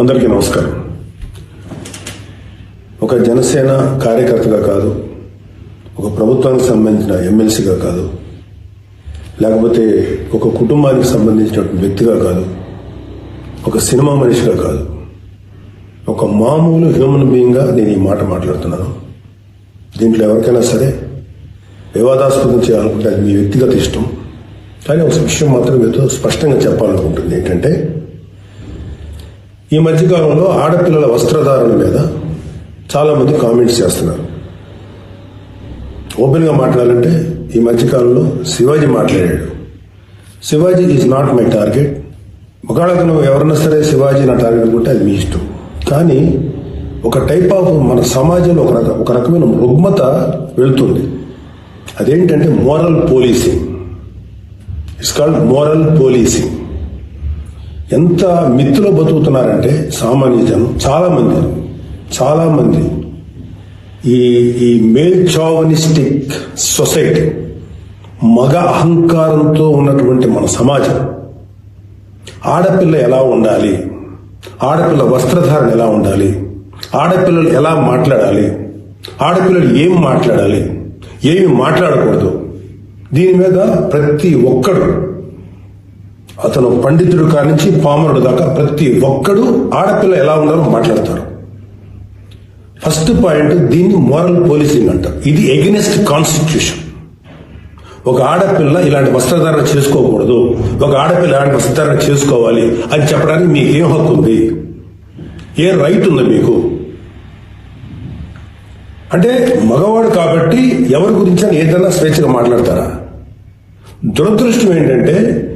అందరికీ నమస్కారం. ఒక జనసేన కార్యకర్తగా కాదు ఒక ప్రభుత్వానికి సంబంధించిన ఎమ్మెల్సీగా కాదు లేకపోతే ఒక కుటుంబానికి సంబంధించినటువంటి వ్యక్తిగా కాదు ఒక సినిమా మనిషిగా కాదు ఒక మామూలు హ్యూమన్ బీయింగ్గా నేను ఈ మాట మాట్లాడుతున్నాను. దీంట్లో ఎవరికైనా సరే వివాదాస్పదం చేయాలనుకుంటే అది మీ వ్యక్తిగత ఇష్టం. కానీ ఒక విషయం మాత్రం మీతో స్పష్టంగా చెప్పాలనుకుంటుంది ఏంటంటే ఈ మధ్యకాలంలో ఆడపిల్లల వస్త్రధారణ మీద చాలామంది కామెంట్స్ చేస్తున్నారు. ఓపెన్గా మాట్లాడాలంటే ఈ మధ్యకాలంలో శివాజీ మాట్లాడాడు. Shivaji is not my target ఒకవేళ నువ్వు ఎవరన్నా సరే శివాజీ నా టార్గెట్ అనుకుంటే అది మీ ఇష్టం. కానీ ఒక టైప్ ఆఫ్ మన సమాజంలో ఒక రక ఒక రకమైన రుగ్మత వెళ్తుంది. అదేంటంటే moral policing it's called moral policing ఎంత మిత్తులో బతుకుతున్నారంటే సామాన్య జనం చాలా మంది చాలా మంది ఈ ఈ మేల్ చావనిస్టిక్ సొసైటీ మగ అహంకారంతో ఉన్నటువంటి మన సమాజం. ఆడపిల్ల ఎలా ఉండాలి? ఆడపిల్ల వస్త్రధారణ ఎలా ఉండాలి? ఆడపిల్లలు ఎలా మాట్లాడాలి? ఆడపిల్లలు ఏం మాట్లాడాలి? ఏమి మాట్లాడకూడదు? దీని మీద ప్రతి ఒక్కడు అతను పండితుడు కానించి పామరుడు దాకా ప్రతి ఒక్కడు ఆడపిల్ల ఎలా ఉండాలో మాట్లాడతారు. ఫస్ట్ పాయింట్ దీన్ని మోరల్ పోలీసింగ్ అంటారు ఇది ఎగెనెస్ట్ కాన్స్టిట్యూషన్ ఒక ఆడపిల్ల ఇలాంటి వస్త్రధారణ చేసుకోకూడదు. ఒక ఆడపిల్ల ఇలాంటి వస్త్రధారణ చేసుకోవాలి అని చెప్పడానికి మీకు ఏం హక్కు ఉంది? ఏ రైట్ ఉంది మీకు? అంటే మగవాడు కాబట్టి ఎవరి గురించి ఏదైనా స్వేచ్ఛగా మాట్లాడతారా? దురదృష్టం ఏంటంటే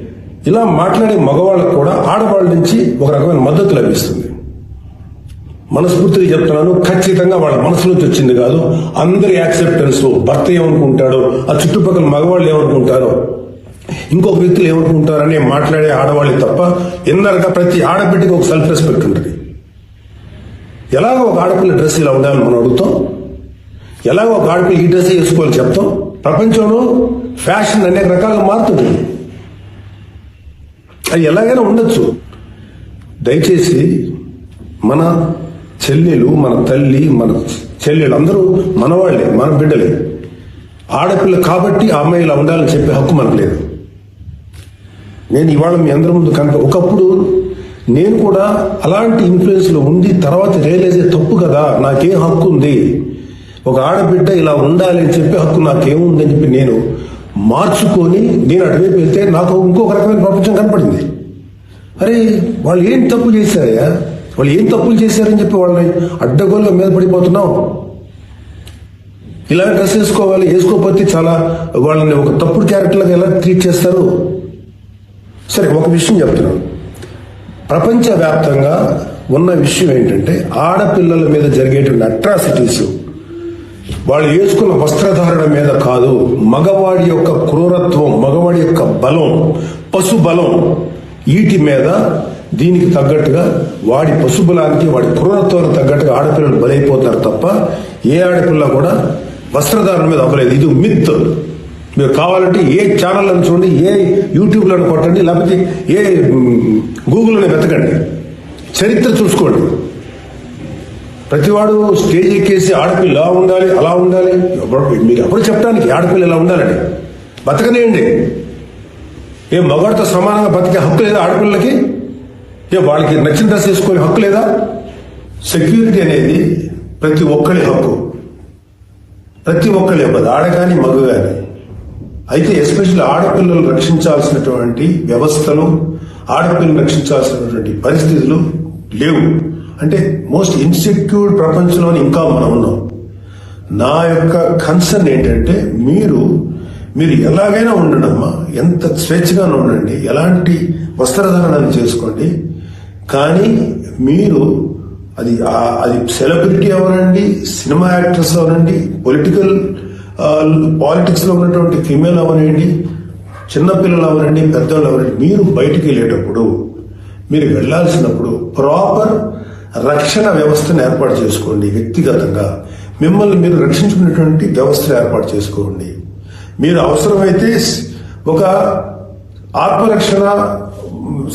ఇలా మాట్లాడే మగవాళ్ళకు కూడా ఆడవాళ్ళ నుంచి ఒక రకమైన మద్దతు లభిస్తుంది. మనస్ఫూర్తిగా చెప్తున్నాను ఖచ్చితంగా వాళ్ళ మనసు నుంచి వచ్చింది కాదు అందరి యాక్సెప్టెన్స్ భర్త ఏమనుకుంటాడో ఆ చుట్టుపక్కల మగవాళ్ళు ఏమనుకుంటారో ఇంకొక వ్యక్తులు ఏమనుకుంటారని మాట్లాడే ఆడవాళ్ళు తప్ప ఇందరగా ప్రతి ఆడబిడ్డకి ఒక సెల్ఫ్ రెస్పెక్ట్ ఉంటుంది. ఎలాగో ఒక ఆడపిల్ల డ్రెస్ ఇలా ఉండాలని మనం అడుగుతాం ఎలాగో ఒక ఆడపిల్ల ఈ డ్రెస్ వేసుకోవాలని చెప్తాం ప్రపంచంలో ఫ్యాషన్ అనేక రకాలుగా మారుతుంది. అది ఎలాగైనా ఉండొచ్చు. దయచేసి మన చెల్లెలు మన తల్లి మన చెల్లెలు అందరూ మనవాళ్ళే మన బిడ్డలే. ఆడపిల్ల కాబట్టి ఆ అమ్మాయి ఇలా ఉండాలని చెప్పే హక్కు మనకు లేదు. నేను ఇవాళ మీ అందరి ముందు కనుక ఒకప్పుడు నేను కూడా అలాంటి ఇన్ఫ్లుయెన్స్లో ఉండి తర్వాత రియలైజ్ తప్పు కదా నాకేం హక్కు ఉంది. ఒక ఆడబిడ్డ ఇలా ఉండాలి అని చెప్పే హక్కు నాకేముంది అని చెప్పి నేను మార్చుకొని నేను అటువైపు వెళ్తే నాకు ఇంకొక రకమైన ప్రపంచం కనపడింది. అరే వాళ్ళు ఏం తప్పు చేశారయ్యా? వాళ్ళు ఏం తప్పులు చేశారని చెప్పి వాళ్ళని అడ్డగోళ్ళ మీద పడిపోతున్నావు. ఇలా డ్రెస్ వేసుకోవాలి వేసుకోకపోతే చాలా వాళ్ళని ఒక తప్పుడు క్యారెక్టర్లకు ఎలా ట్రీట్ చేస్తారు? సరే ఒక విషయం చెప్తున్నాను ప్రపంచవ్యాప్తంగా ఉన్న విషయం ఏంటంటే ఆడపిల్లల మీద జరిగేటువంటి అట్రాసిటీస్ వాళ్ళు వేసుకున్న వస్త్రధారణ మీద కాదు మగవాడి యొక్క క్రూరత్వం మగవాడి యొక్క బలం పశు బలం వీటి మీద దీనికి తగ్గట్టుగా వాడి పశుబలానికి వాడి క్రూరత్వానికి తగ్గట్టుగా ఆడపిల్లలు బలైపోతారు తప్ప ఏ ఆడపిల్ల కూడా వస్త్రధారణ మీద అవ్వలేదు. ఇది మిత్ మీరు కావాలంటే ఏ ఛానల్ అని చూడండి ఏ యూట్యూబ్లో కొట్టండి లేకపోతే ఏ గూగుల్లోనే వెతకండి. చరిత్ర చూసుకోండి. ప్రతివాడు స్టేజ్ ఎక్కేసి ఆడపిల్ల ఇలా ఉండాలి అలా ఉండాలి. మీరు ఎప్పుడు చెప్పడానికి ఆడపిల్ల ఇలా ఉండాలని బతకనేయండి. ఏ మగవాడితో సమానంగా బతికే హక్కు లేదా ఆడపిల్లలకి ఏ వాళ్ళకి నచ్చిన డ్రెస్ వేసుకునే హక్కు లేదా? సెక్యూరిటీ అనేది ప్రతి ఒక్కరి హక్కు. ప్రతి ఒక్కరి ఇవ్వదు ఆడ కానీ మగ కానీ అయితే ఎస్పెషల్లీ ఆడపిల్లలు రక్షించాల్సినటువంటి వ్యవస్థలు ఆడపిల్లలు రక్షించాల్సినటువంటి పరిస్థితులు లేవు. అంటే మోస్ట్ ఇన్సెక్యూర్ ప్రపంచంలోని ఇంకా మనం ఉన్నాం. నా యొక్క కన్సర్న్ ఏంటంటే మీరు మీరు ఎలాగైనా ఉండడమ్మా. ఎంత స్వేచ్ఛగానే ఉండండి. ఎలాంటి వస్త్రధారణ చేసుకోండి. కానీ మీరు అది అది సెలబ్రిటీ అవనండి సినిమా యాక్టర్స్ అవనండి పొలిటికల్ పాలిటిక్స్లో ఉన్నటువంటి ఫీమేల్ అవనండి చిన్నపిల్లలు అవనండి పెద్దవాళ్ళు అవనండి మీరు బయటికి వెళ్ళేటప్పుడు మీరు వెళ్ళాల్సినప్పుడు ప్రాపర్ రక్షణ వ్యవస్థను ఏర్పాటు చేసుకోండి వ్యక్తిగతంగా. మిమ్మల్ని మీరు రక్షించుకునేటువంటి వ్యవస్థను ఏర్పాటు చేసుకోండి. మీరు అవసరమైతే ఒక ఆత్మరక్షణ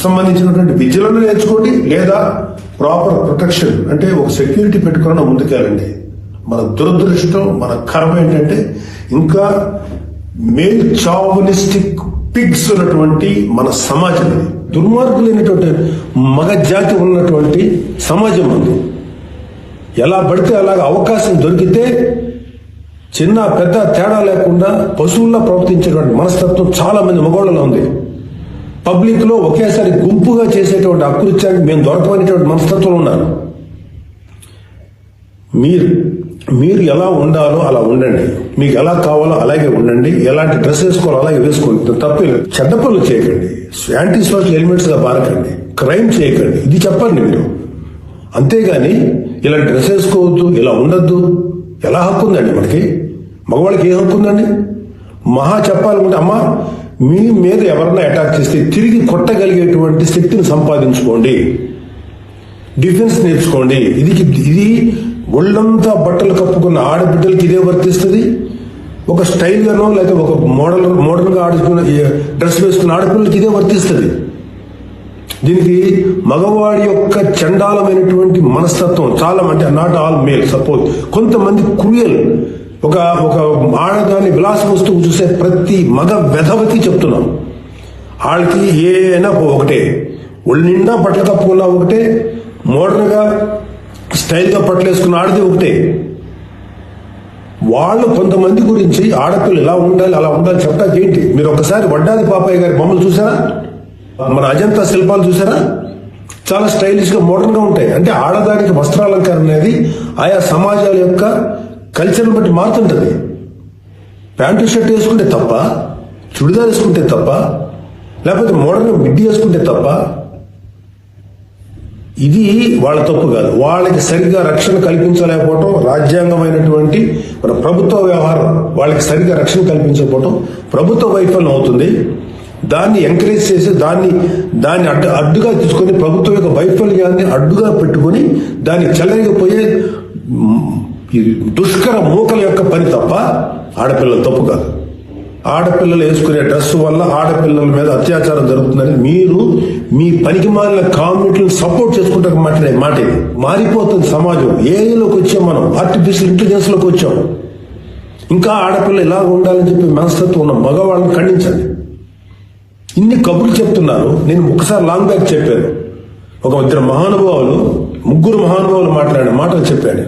సంబంధించినటువంటి విద్యలను నేర్చుకోండి లేదా ప్రాపర్ ప్రొటెక్షన్ అంటే ఒక సెక్యూరిటీ పెట్టుకుని ముందుకెళ్ళండి. మన దురదృష్టం మన కర్మ ఏంటంటే ఇంకా మేల్ చావనిస్టిక్ పిగ్స్ ఉన్నటువంటి మన సమాజం ఇది. దుర్మార్గులైనటువంటి మగ జాతి ఉన్నటువంటి సమాజం ఉంది. ఎలా పడితే అలాగ అవకాశం దొరికితే చిన్న పెద్ద తేడా లేకుండా పశువుల్లో ప్రవర్తించేటువంటి మనస్తత్వం చాలా మంది మగవాళ్ళలో ఉంది. పబ్లిక్లో ఒకేసారి గుంపుగా చేసేటువంటి అకృత్యానికి మేము దొరకమనేటువంటి మనస్తత్వం ఉన్నాను. మీరు మీరు ఎలా ఉండాలో అలా ఉండండి. మీకు ఎలా కావాలో అలాగే ఉండండి. ఎలాంటి డ్రెస్ వేసుకోవాలో అలాగే వేసుకోండి. తప్పే లేదు. చెడ్డ పనులు చేయకండి. యాంటీ సోషల్ ఎలిమెంట్స్గా మారకండి క్రైమ్ చేయకండి. ఇది చెప్పండి మీరు. అంతేగాని ఇలా డ్రెస్ వేసుకోవద్దు ఇలా ఉండొద్దు. ఎలా హక్కు ఉందండి మనకి? మగవాళ్ళకి ఏ హక్కు ఉందండి? మహా చెప్పాలనుకుంటే అమ్మా మీ మీద ఎవరన్నా అటాక్ చేస్తే తిరిగి కొట్టగలిగేటువంటి శక్తిని సంపాదించుకోండి. డిఫెన్స్ నేర్చుకోండి. ఇది ఇది ఒళ్ళంతా బట్టలు కప్పుకున్న ఆడబిడ్డలకి ఇదే వర్తిస్తుంది. ఒక స్టైల్గానో లేకపోతే ఒక మోడల్ మోడల్ ఆడుకున్న డ్రెస్ వేసుకున్న ఆడపిల్లలకి ఇదే వర్తిస్తుంది. దీనికి మగవాడి యొక్క చండాలమైనటువంటి మనస్తత్వం చాలా మంది నాట్ ఆల్ మేల్ సపోజ్ కొంతమంది క్రూయల్. ఒక ఒక ఆడదాని విలాస వస్తువు చూసే ప్రతి మగ వెధవకి చెప్తున్నాం. వాళ్ళకి ఏ అయినా ఒకటే. ఒళ్ళు నిండా బట్టలు కప్పుకున్నా ఒకటే. మోడర్న్గా స్టైల్గా స్టైల్గా బట్టలు వేసుకున్న ఆడది ఒకటే. వాళ్ళు కొంతమంది గురించి ఆడపిల్లలు ఎలా ఉండాలి అలా ఉండాలి చెప్తా ఏంటి? మీరు ఒకసారి వడ్డాది పాపయ్య గారి బొమ్మలు చూసారా? మన అజంతా శిల్పాలు చూసారా? చాలా స్టైలిష్గా మోడర్న్గా ఉంటాయి. అంటే ఆడదానికి వస్త్రాలంకరణ అనేది ఆయా సమాజాల యొక్క కల్చర్ని బట్టి మారుతుంటది. ప్యాంటు షర్ట్ వేసుకుంటే తప్ప చుడిదార్ వేసుకుంటే తప్ప లేకపోతే మోడర్న్ మిడ్డీ వేసుకుంటే తప్ప ఇది వాళ్ళ తప్పు కాదు. వాళ్ళకి సరిగ్గా రక్షణ కల్పించలేకపోవటం రాజ్యాంగమైనటువంటి మన ప్రభుత్వ వ్యవహారం వాళ్ళకి సరిగ్గా రక్షణ కల్పించకపోవటం ప్రభుత్వ వైఫల్యం అవుతుంది. దాన్ని ఎంకరేజ్ చేసి దాన్ని దాన్ని అడ్డు అడ్డుగా తీసుకొని ప్రభుత్వం యొక్క వైఫల్యాన్ని అడ్డుగా పెట్టుకొని దాన్ని చెల్లగిపోయే ఈ దుష్కర మూకల యొక్క పని తప్ప ఆడపిల్లల తప్పు కాదు. ఆడపిల్లలు వేసుకునే డ్రెస్ వల్ల ఆడపిల్లల మీద అత్యాచారం జరుగుతుందని మీరు మీ పనికి మారిన కామ్యూనిటీని సపోర్ట్ చేసుకుంటే మాట్లాడే మాట ఇది. మారిపోతుంది సమాజం. ఏలోకి వచ్చాం మనం? ఆర్టిఫిషియల్ ఇంటెలిజెన్స్లోకి వచ్చాం. ఇంకా ఆడపిల్ల ఇలా ఉండాలని చెప్పి మనస్తత్వం ఉన్న మగవాళ్ళని ఖండించండి. ఇన్ని కబుర్లు చెప్తున్నారు. నేను ఒకసారి లాంగ్ బ్యాక్ చెప్పాను. ఒక ఇద్దరు మహానుభావులు ముగ్గురు మహానుభావులు మాట్లాడిన మాటలు చెప్పాను.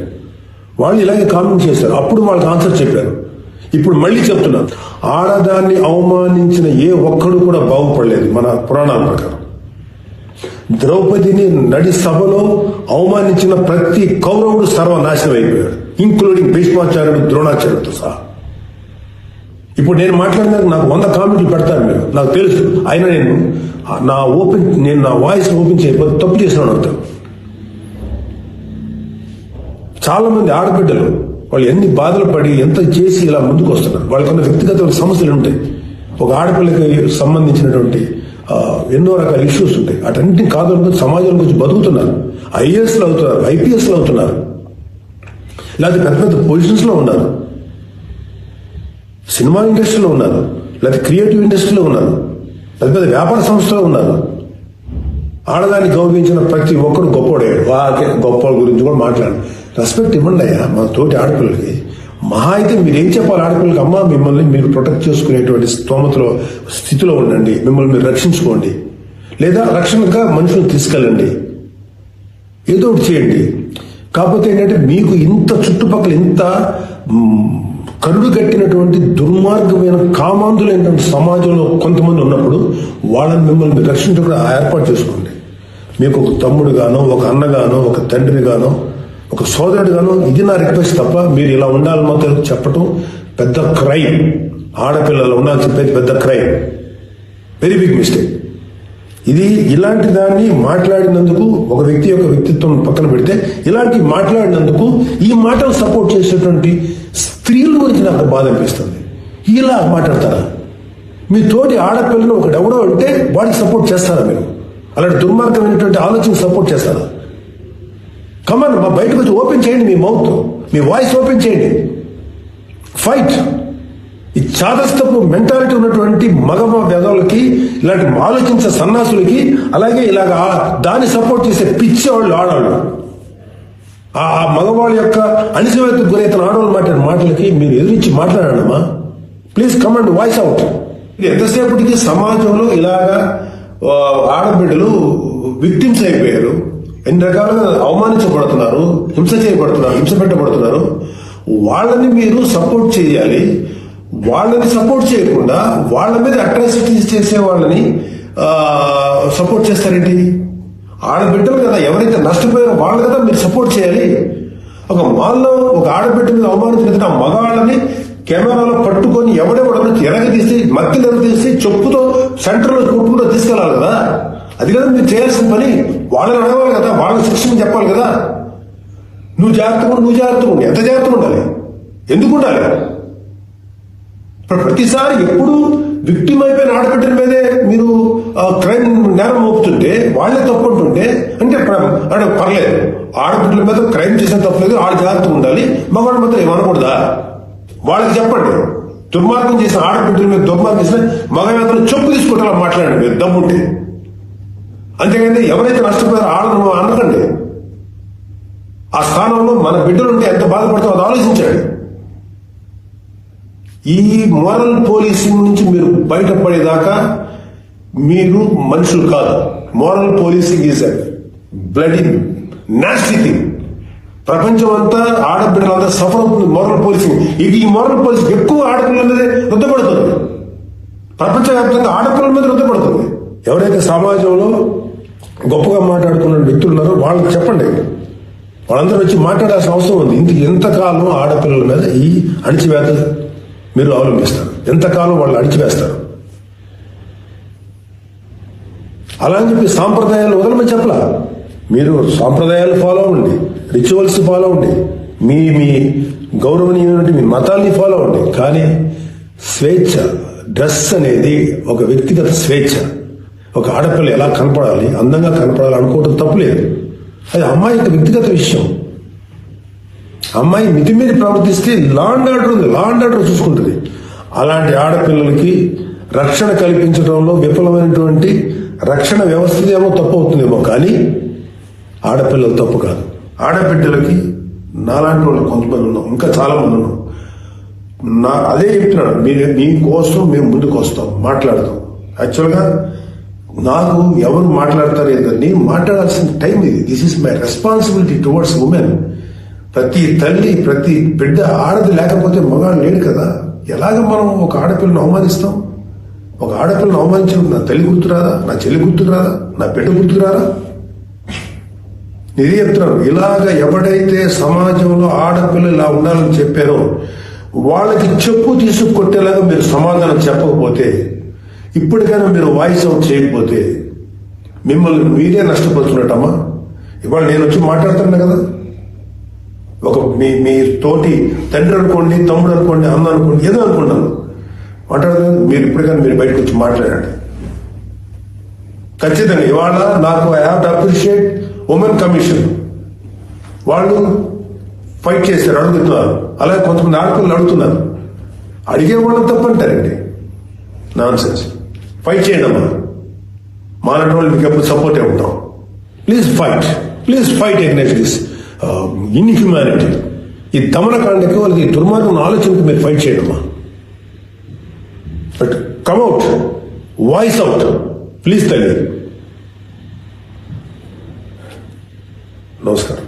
వాళ్ళు ఇలాగే కామెంట్ చేశారు. అప్పుడు వాళ్ళకి ఆన్సర్ చెప్పారు. ఇప్పుడు మళ్ళీ చెప్తున్నాను. ఆడదాన్ని అవమానించిన ఏ ఒక్కడు కూడా బాగుపడలేదు మన పురాణాల ప్రకారం. ద్రౌపదిని నడి సభలో అవమానించిన ప్రతి కౌరవుడు సర్వనాశనం అయిపోయాడు. ఇంక్లూడింగ్ భీష్మాచార్యుడు ద్రోణాచార్యుడితో సహా. ఇప్పుడు నేను మాట్లాడినాక నాకు వంద కామెంట్లు పెడతారు మీరు. నాకు తెలుసు. అయినా నేను నా ఓపెన్ నేను నా వాయిస్ ఓపెన్ చేయకపోతే తప్పు చేసినాను అంటారు చాలా మంది ఆడబిడ్డలు వాళ్ళు ఎన్ని బాధలు పడి ఎంత చేసి ఇలా ముందుకు వస్తున్నారు. వాళ్ళకున్న వ్యక్తిగత సమస్యలు ఉంటాయి ఒక ఆడపిల్లకి సంబంధించినటువంటి ఎన్నో రకాల ఇష్యూస్ ఉంటాయి. అటన్నింటిని కాదు అనుకుని సమాజం గురించి బతుకుతున్నారు. ఐఏఎస్లు అవుతున్నారు ఐపీఎస్లు అవుతున్నారు. లేకపోతే పెద్ద పెద్ద పొజిషన్స్లో ఉన్నారు. సినిమా ఇండస్ట్రీలో ఉన్నారు. లేకపోతే క్రియేటివ్ ఇండస్ట్రీలో ఉన్నారు. పెద్ద పెద్ద వ్యాపార సంస్థలో ఉన్నారు. ఆడదాన్ని గౌరవించిన ప్రతి ఒక్కరు గొప్పోడాడు వాకే గొప్ప గురించి కూడా మాట్లాడు రెస్పెక్ట్ ఇవ్వండి అయ్యా మా తోటి ఆడపిల్లలకి. మహా అయితే మీరు ఏం చెప్పాలి ఆడపిల్లలకి? అమ్మా మిమ్మల్ని మీరు ప్రొటెక్ట్ చేసుకునేటువంటి స్తోమతలో స్థితిలో ఉండండి. మిమ్మల్ని మీరు రక్షించుకోండి. లేదా రక్షణగా మనుషులను తీసుకెళ్ళండి. ఏదో ఒకటి చేయండి. కాకపోతే ఏంటంటే మీకు ఇంత చుట్టుపక్కల ఇంత కరుడు కట్టినటువంటి దుర్మార్గమైన కామాంధులైనటువంటి సమాజంలో కొంతమంది ఉన్నప్పుడు వాళ్ళని మిమ్మల్ని మీరు రక్షించకుండా ఏర్పాటు చేసుకోండి. మీకు ఒక తమ్ముడు గానో ఒక అన్నగానో ఒక తండ్రి గానో ఒక సోదరుడుగాను ఇది నా రిక్వెస్ట్ తప్ప మీరు ఇలా ఉండాలి మాత్రం చెప్పటం పెద్ద క్రైమ్. ఆడపిల్లలు ఉండాలి చెప్పేది పెద్ద క్రైమ్. వెరీ బిగ్ మిస్టేక్ ఇది ఇలాంటి దాన్ని మాట్లాడినందుకు ఒక వ్యక్తి యొక్క వ్యక్తిత్వం పక్కన పెడితే ఇలాంటి మాట్లాడినందుకు ఈ మాటలు సపోర్ట్ చేసేటువంటి స్త్రీల గురించి నాకు బాధ అనిపిస్తుంది. ఇలా మాట్లాడతారా? మీ తోటి ఆడపిల్లను ఒకడెవడో అంటే వాడికి సపోర్ట్ చేస్తారా మీరు? అలాంటి దుర్మార్గమైనటువంటి ఆలోచన సపోర్ట్ చేస్తారా? కమన్ మా బయటకు వచ్చి ఓపెన్ చేయండి మీ మౌత్ మీ వాయిస్ ఓపెన్ చేయండి. ఫైట్ ఈ చాదస్తపు మెంటాలిటీ ఉన్నటువంటి మగ బెదవులకి ఇలాంటి ఆలోచించే సన్నాసులకి అలాగే ఇలాగ దాన్ని సపోర్ట్ చేసే పిచ్చి వాళ్ళు ఆడవాళ్ళు ఆ మగవాళ్ళ యొక్క అణిచివేతకు గురైతున్న ఆడవాళ్ళు మాట్లాడిన మాటలకి మీరు ఎదురించి మాట్లాడమ్మా ప్లీజ్ కమాండ్ వాయిస్ అవుట్ ఎంతసేపటికి సమాజంలో ఇలాగా ఆడబిడ్డలు విక్టిమ్స్ అయిపోయారు. ఎన్ని రకాలుగా అవమానించబడుతున్నారు హింస చేయబడుతున్నారు హింస పెట్టబడుతున్నారు. వాళ్ళని మీరు సపోర్ట్ చేయాలి. వాళ్ళని సపోర్ట్ చేయకుండా వాళ్ళ మీద అట్రాసిటీస్ చేసే వాళ్ళని సపోర్ట్ చేస్తారేంటి? ఆడబిడ్డలు కదా ఎవరైతే నష్టపోయారో వాళ్ళు కదా మీరు సపోర్ట్ చేయాలి. ఒక మాల్లో ఒక ఆడబిడ్డ మీద అవమానించిన మగవాళ్ళని కెమెరాలో పట్టుకొని ఎవడెవడో మత్తిలు ఎరగ తీసి చెప్పుతో సెంటర్లో కొట్టుకుంటూ తీసుకెళ్ళాలి కదా. అది కదా మీరు చేయాల్సిన పని. వాళ్ళని అడగాలి కదా వాళ్ళని శిక్షణ చెప్పాలి కదా. నువ్వు జాగ్రత్తగా నువ్వు జాగ్రత్తగా ఉండి. ఎంత జాగ్రత్తగా ఉండాలి? ఎందుకు ఉండాలి? ఇప్పుడు ప్రతిసారి ఎప్పుడు విక్టిమ్ అయిపోయిన ఆడబిడ్డల మీదే మీరు క్రైమ్ నేరం మోపుతుంటే వాళ్ళే తప్పు అంటుంటే అంటే అంటే పర్లేదు. ఆడబిడ్డల మీద క్రైమ్ చేసిన తప్పలేదు ఆడ జాగ్రత్తగా ఉండాలి. మగవాళ్ళ మాత్రం ఏమనకూడదా వాళ్ళకి చెప్పండి. దుర్మార్గం చేసిన ఆడబిడ్డల మీద దుర్మార్గం చేసిన మగ మాత్రం చెప్పు తీసుకుంటారా మాట్లాడండి. మీరు దమ్ముంటే. అంతేగాని ఎవరైతే నష్టపోయారో ఆడను అనకండి. ఆ స్థానంలో మన బిడ్డలుంటే ఎంత బాధపడతామో అది ఆలోచించండి. ఈ మోరల్ పోలీసింగ్ నుంచి మీరు బయటపడేదాకా మీరు మనుషులు కాదు. Moral policing is blood nasty thing. ప్రపంచం అంతా ఆడబిడ్డలంతా సఫర్ అవుతుంది మోరల్ పోలీసింగ్. ఇది ఈ మోరల్ పోలీసింగ్ ఎక్కువ ఆడపిల్లల మీద రుద్దపడుతుంది ప్రపంచవ్యాప్తంగా ఆడపిల్లల మీద రుద్దపడుతుంది ఎవరైతే సమాజంలో గొప్పగా మాట్లాడుకున్న వ్యక్తులు ఉన్నారో వాళ్ళకి చెప్పండి. వాళ్ళందరూ వచ్చి మాట్లాడాల్సిన అవసరం ఉంది. ఇంత ఎంతకాలం ఆడపిల్లల మీద ఈ అణిచివేత మీరు అవలంబిస్తారు? ఎంతకాలం వాళ్ళు అణిచివేస్తారు? అలా అని చెప్పి సాంప్రదాయాలు వదలమని చెప్పలా? మీరు సాంప్రదాయాలు ఫాలో అవ్వండి. రిచువల్స్ ఫాలో అవ్వండి. మీ మీ గౌరవనీయమైనటువంటి మీ మతాన్ని ఫాలో అవ్వండి. కానీ స్వేచ్ఛ డ్రెస్ అనేది ఒక వ్యక్తిగత స్వేచ్ఛ. ఒక ఆడపిల్ల ఎలా కనపడాలి అందంగా కనపడాలి అనుకోవటం తప్పులేదు అది అమ్మాయి యొక్క వ్యక్తిగత విషయం. అమ్మాయి మితిమీరి ప్రవర్తిస్తే లా అండ్ ఆర్డర్ ఉంది లా అండ్ ఆర్డర్ చూసుకుంటుంది. అలాంటి ఆడపిల్లలకి రక్షణ కల్పించడంలో విఫలమైనటువంటి రక్షణ వ్యవస్థ ఏమో తప్పు అవుతుందేమో కానీ ఆడపిల్లలు తప్పు కాదు. ఆడబిడ్డలకి నాలాంటి వాళ్ళు కొంతమంది ఉన్నాం ఇంకా చాలా మంది ఉన్నాం నా అదే చెప్తున్నాను మీరు మీ మీకోసం మేము ముందుకు వస్తాం మాట్లాడతాం. యాక్చువల్గా నాకు ఎవరు మాట్లాడతారు ఏంటని మాట్లాడాల్సిన టైం ఇది. This is my responsibility towards women ప్రతి తల్లి ప్రతి బిడ్డ ఆడది లేకపోతే మగాడు లేడు కదా. ఎలాగ మనం ఒక ఆడపిల్లను అవమానిస్తాం? ఒక ఆడపిల్లను అవమానించడం నా తల్లి గుర్తురాదా నా చెల్లి గుర్తురాదా నా బిడ్డ గుర్తురారా ఇది చెప్తున్నాను? ఇలాగ ఎవడైతే సమాజంలో ఆడపిల్ల ఇలా ఉండాలని చెప్పారో వాళ్ళకి చెప్పు తీసుకు కొట్టేలాగా మీరు సమాధానం చెప్పకపోతే ఇప్పటికైనా మీరు వాయిస్ అవుట్ చేయకపోతే మిమ్మల్ని మీరే నష్టపరుచున్నట్టమ్మా ఇవాళ నేను వచ్చి మాట్లాడుతున్నా కదా. ఒక మీ మీ తోటి తండ్రి అనుకోండి తమ్ముడు అనుకోండి అన్న అనుకోండి ఏదో అనుకుంటాను మాట్లాడదు మీరు ఇప్పటికైనా మీరు బయటకు వచ్చి మాట్లాడండి. ఖచ్చితంగా ఇవాళ నాకు I have to appreciate women commission వాళ్ళు ఫైట్ చేశారు అడుగుతున్నారు. అలాగే కొంతమంది ఆడపిల్లలు అడుగుతున్నారు. అడిగేవాళ్ళని తప్పంటారండి. నాన్ సెన్స్ ఫైట్ చేయండి అమ్మా మాలాంటి వాళ్ళు మీకు ఎప్పుడు సపోర్టే ఉంటాం please fight please fight against this inhumanity ఈ దమనకాండకి వాళ్ళకి దుర్మార్గం ఆలోచనకి మీరు ఫైట్ చేయండి అమ్మా but come out voice out please తల్లి నమస్కారం.